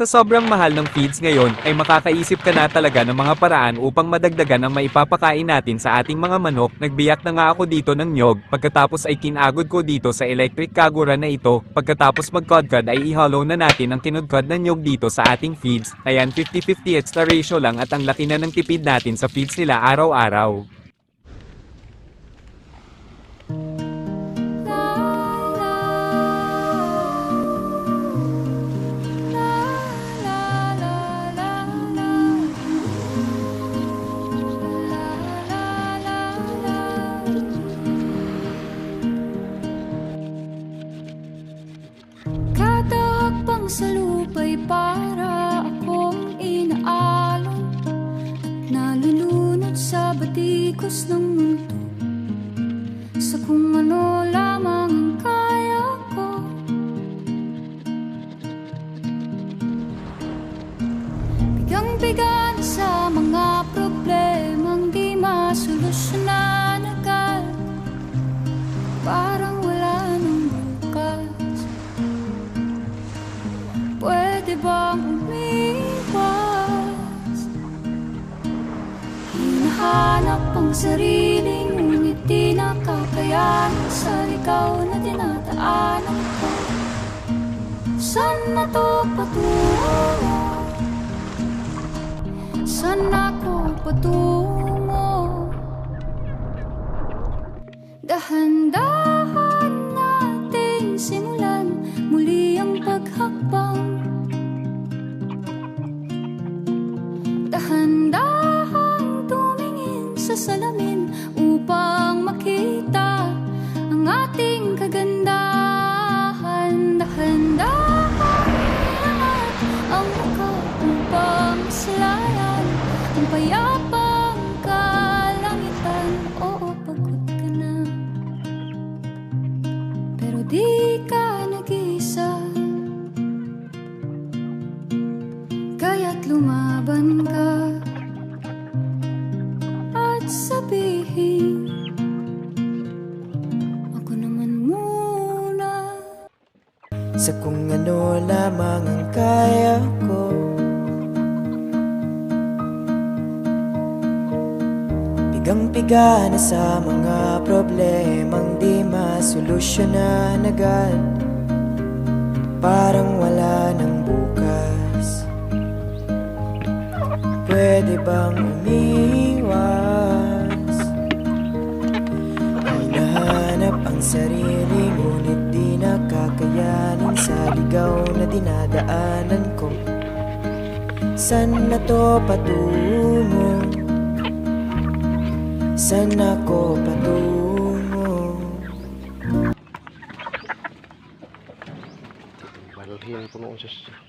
Sa sobrang mahal ng feeds ngayon, ay makakaisip ka na talaga ng mga paraan upang madagdagan ang maipapakain natin sa ating mga manok. Nagbiyak na nga ako dito ng nyog, pagkatapos ay kinagod ko dito sa electric kagura na ito. Pagkatapos magkodkod ay i-hollow na natin ang kinudkod na nyog dito sa ating feeds. Ayan 50-50 extra ratio lang at ang laki na ng tipid natin sa feeds nila araw-araw. Sa lupa'y para akong inaalon At nalulunod sa batikos ng Pwede bang umiwas? Hinahanap ang sarili Ngunit di nakakayanan Sa ikaw na dinadaanan ko Saan na to patungo? Saan ako patungo? Dahan-dahan nating simulan Muli sa salamin Upang makita ang ating kagandahan. Dahan-dahan iangat ang mukha upang maslayan Ang payapang kalangitan Oo, pagod ka na. Pero di ka nag-isa Kaya't lumaban ka sabihin. Ako naman muna. Sa kung ano lamang ang kaya ko. Pigang-piga na sa mga problemang di masolusyonan agad. Parang wala ng bukas. Pwede bang umiwas? Nakakayanin Sa ligaw na dinadaanan ko Saan na to patungo? Saan ako patungo? Balhin po noon sus.